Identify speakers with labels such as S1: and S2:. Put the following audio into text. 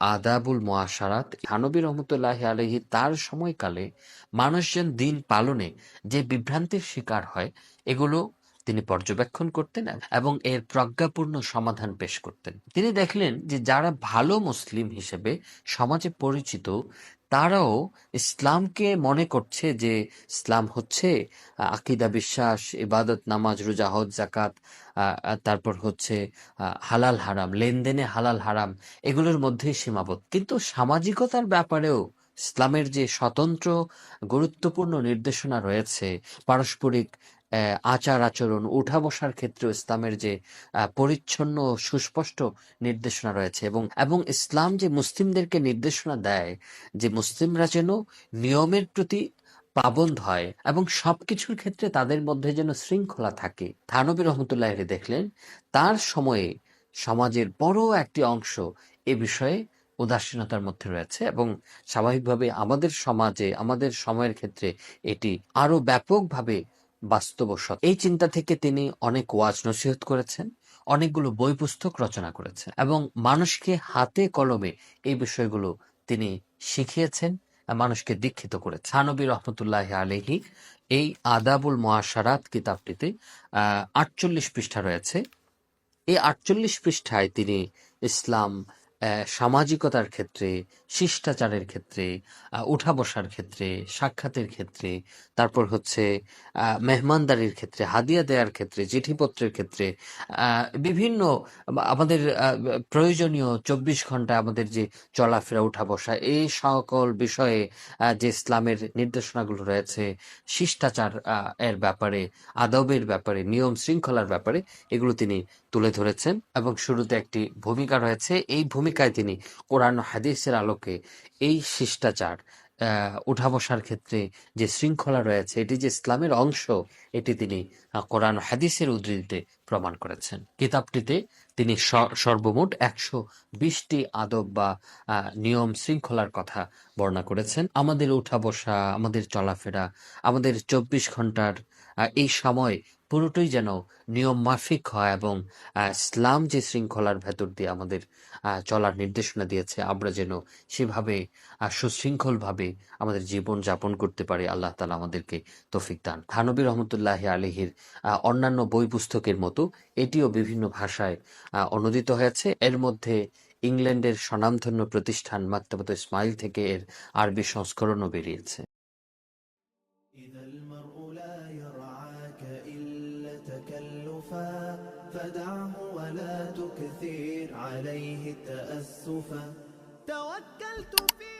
S1: আদাবুল মোয়াশারাত হানবী রহমতুল্লাহ আলহী তার সময়কালে মানুষজন দিন পালনে যে বিভ্রান্তির শিকার হয়, এগুলো তিনি পর্যবেক্ষণ করতেন এবং এর প্রজ্ঞাপূর্ণ সমাধান পেশ করতেন। তিনি দেখলেন যে যারা ভালো মুসলিম হিসেবে সমাজে পরিচিত, তারাও ইসলামকে মনে করছে যে ইসলাম হচ্ছে আকিদা বিশ্বাস, ইবাদত, নামাজ, রোজা, হজ জাকাত তারপর হচ্ছে হালাল হারাম, লেনদেনে হালাল হারাম, এগুলোর মধ্যেই সীমাবদ্ধ। কিন্তু সামাজিকতার ব্যাপারেও ইসলামের যে স্বতন্ত্র, গুরুত্বপূর্ণ নির্দেশনা রয়েছে, পারস্পরিক আচার আচরণ, উঠা বসার ক্ষেত্রেও ইসলামের যে পরিচ্ছন্ন সুস্পষ্ট নির্দেশনা রয়েছে এবং এবং ইসলাম যে মুসলিমদেরকে নির্দেশনা দেয়, যে মুসলিমরা যেন নিয়মের প্রতি পাবন্ধ হয় এবং সবকিছুর ক্ষেত্রে তাদের মধ্যে যেন শৃঙ্খলা থাকে। থানবী রহমতুল্লাহ দেখলেন, তার সময়ে সমাজের বড় একটি অংশ এ বিষয়ে উদাসীনতার মধ্যে রয়েছে এবং স্বাভাবিকভাবে আমাদের সমাজে, আমাদের সময়ের ক্ষেত্রে এটি আরও ব্যাপকভাবে বাস্তবসৎ। এই চিন্তা থেকে তিনি অনেক ওয়াজ নসিহত করেছেন, অনেকগুলো বই পুস্তক রচনা করেছেন এবং মানুষকে হাতে কলমে এই বিষয়গুলো তিনি শিখিয়েছেন, মানুষকে দীক্ষিত করেছেন। থানবী রহমতুল্লাহ আলহি এই আদাবুল মহাসারাত কিতাবটিতে আটচল্লিশ পৃষ্ঠা রয়েছে। এই আটচল্লিশ পৃষ্ঠায় তিনি ইসলাম সামাজিকতার ক্ষেত্রে, শিষ্টাচারের ক্ষেত্রে উঠা বসার ক্ষেত্রে, সাক্ষাতের ক্ষেত্রে, তারপর হচ্ছে মেহমানদারির ক্ষেত্রে, হাদিয়া দেওয়ার ক্ষেত্রে, চিঠিপত্রের ক্ষেত্রে বিভিন্ন আমাদের প্রয়োজনীয় চব্বিশ ঘণ্টা আমাদের যে চলাফেরা, উঠা বসা এই সকল বিষয়ে যে ইসলামের নির্দেশনাগুলো রয়েছে, শিষ্টাচার এর ব্যাপারে, আদবের ব্যাপারে, নিয়ম শৃঙ্খলার ব্যাপারে, এগুলো তিনি তুলে ধরেছেন এবং শুরুতে একটি ভূমিকা রয়েছে। এই ভূমিকায় তিনি কোরআন হাদিসের আলোকে এই শিষ্টাচার উঠা বসার ক্ষেত্রে যে শৃঙ্খলা রয়েছে, এটি যে ইসলামের অংশ, এটি তিনি কোরআন হাদিসের উদ্ধৃতিতে প্রমাণ করেছেন। কিতাবটিতে তিনি সর্বমোট একশো বিশটি আদব বা নিয়ম শৃঙ্খলার কথা বর্ণনা করেছেন। আমাদের উঠা বসা, আমাদের চলাফেরা, আমাদের চব্বিশ ঘণ্টার এই সময় পুরোটাই যেন নিয়ম মাফিক হয় এবং ইসলাম যে শৃঙ্খলার ভেতর দিয়ে আমাদের চলার নির্দেশনা দিয়েছে, আমরা যেন সেভাবে সুশৃঙ্খলভাবে আমাদের জীবন যাপন করতে পারি, আল্লাহ তালা আমাদেরকে তৌফিক দান। থানবী রহমতুল্লাহ আলহির অন্যান্য বই পুস্তকের মতো এটিও বিভিন্ন ভাষায় আহ, অনুদিত হয়েছে এর মধ্যে ইংল্যান্ডের স্বনামধন্য প্রতিষ্ঠান মাক্তাবত ইসমাইল থেকে এর আরবি সংস্করণও বেরিয়েছে
S2: إذا المرء لا يرعاك إلا تكلفا فدعه ولا تكثر عليه التأسفا توكلت في